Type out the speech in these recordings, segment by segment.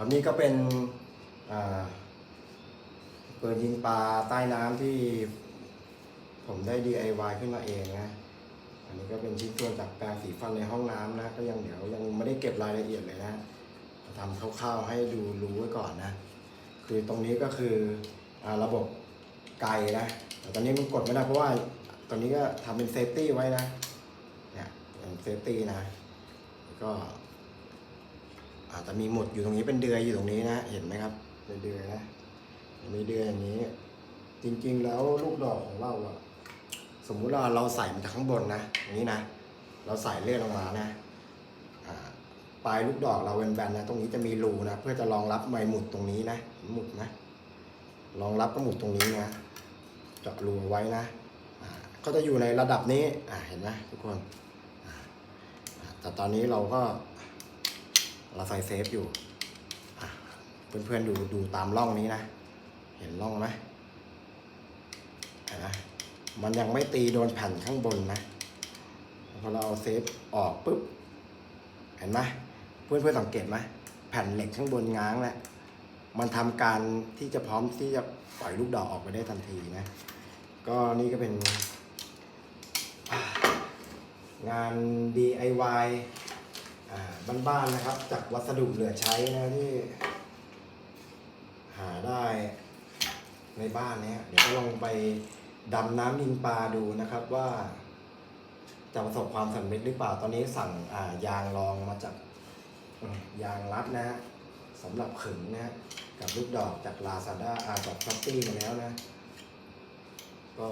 อันนี้ก็เป็นปืนยิงปลาใต้น้ำที่ผมได้ DIY ขึ้นมาเองนะ อันนี้ก็เป็นชิ้นส่วนจากแปรงสีฟันในห้องน้ำนะ ก็ยังเดี๋ยวยังไม่ได้เก็บรายละเอียดเลยนะทำคร่าวๆให้ดูรู้ไว้ก่อนนะ คือตรงนี้ก็คืออระบบไกลนะ แต่ตอนนี้มันกดไม่ได้เพราะว่าตอนนี้ก็ทำเป็นเซฟตี้ไว้นะ เนี่ยเป็นเซฟตี้นะ ก็ อาจจะมีหมุดอยู่ตรงนี้เป็นเดือยอยู่ตรงนี้นะ เห็นไหมครับเป็นเดือยนะมีเดือยอย่างนี้ จริงๆแล้วลูกดอกของเราอะสมมุติว่าเราใส่มาจากข้างบนนะอย่างนี้นะ เราใส่เลื่อนลงมานะปลายลูกดอกเราเป็นแบนๆนะ ตรงนี้จะมีรูนะ เพื่อจะรองรับไม้หมุดตรงนี้นะหมุดนะรองรับก็หมุดตรงนี้นะเจาะรูไว้นะอ่าก็จะอยู่ในระดับนี้อ่าเห็นไหมทุกคนแต่ตอนนี้เราก็ เราใส่เซฟอยู่เพื่อนๆดูดูตามร่องนี้นะ เห็นร่องไหมนไหมมันยังไม่ตีโดนแผ่นข้างบนนะพอเราเอาเซฟออกปุ๊บ เห็นไหมเพื่อนเพื่อนๆสังเกตไหมแผ่นเหล็กข้างบนง้างแล้วมันทำการที่จะพร้อมที่จะปล่อยลูกดอกออกไปได้ทันทีนะ ก็นี่ก็เป็น งาน DIY บ้านๆนะครับ จากวัสดุเหลือใช้นะที่ หาได้ในบ้านเนี้ยเดี๋ยวก็ลองไปดำน้ำยิงปลาดูนะครับว่า จะประสบความสำเร็จหรือเปล่าตอนนี้สั่งยางรองมาจากยางรัดนะฮะสำหรับขึงนะฮะกับลูกดอกจากลาซาด้าอาจากช้อปปี้มาแล้วนะ ก็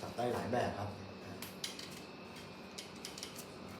จับได้หลายแบบครับ